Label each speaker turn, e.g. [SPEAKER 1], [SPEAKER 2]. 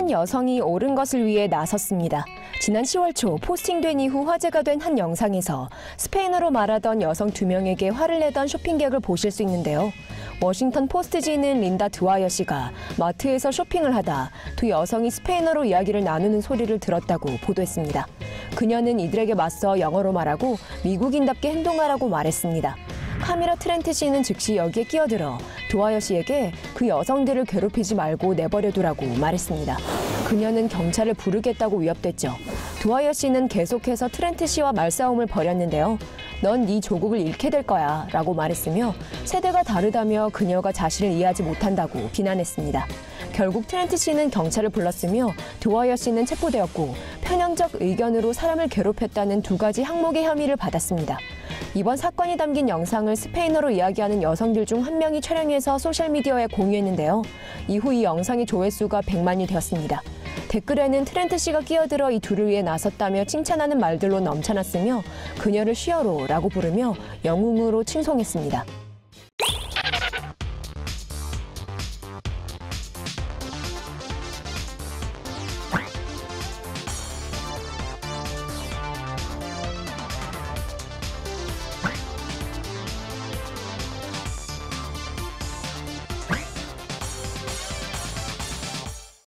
[SPEAKER 1] 한 여성이 옳은 것을 위해 나섰습니다. 지난 10월 초 포스팅된 이후 화제가 된 한 영상에서 스페인어로 말하던 여성 두 명에게 화를 내던 쇼핑객을 보실 수 있는데요. 워싱턴 포스트지는 린다 드와이어 씨가 마트에서 쇼핑을 하다 두 여성이 스페인어로 이야기를 나누는 소리를 들었다고 보도했습니다. 그녀는 이들에게 맞서 영어로 말하고 미국인답게 행동하라고 말했습니다. 카미라 트렌트 씨는 즉시 여기에 끼어들어 드와이어 씨에게 그 여성들을 괴롭히지 말고 내버려두라고 말했습니다. 그녀는 경찰을 부르겠다고 위협됐죠. 드와이어 씨는 계속해서 트렌트 씨와 말싸움을 벌였는데요. 넌 네 조국을 잃게 될 거야 라고 말했으며 세대가 다르다며 그녀가 자신을 이해하지 못한다고 비난했습니다. 결국 트렌트 씨는 경찰을 불렀으며 드와이어 씨는 체포되었고 편향적 의견으로 사람을 괴롭혔다는 두 가지 항목의 혐의를 받았습니다. 이번 사건이 담긴 영상을 스페인어로 이야기하는 여성들 중 한 명이 촬영해서 소셜미디어에 공유했는데요. 이후 이 영상의 조회수가 100만이 되었습니다. 댓글에는 트렌트 씨가 끼어들어 이 둘을 위해 나섰다며 칭찬하는 말들로 넘쳐났으며 그녀를 쉬어로라고 부르며 영웅으로 칭송했습니다.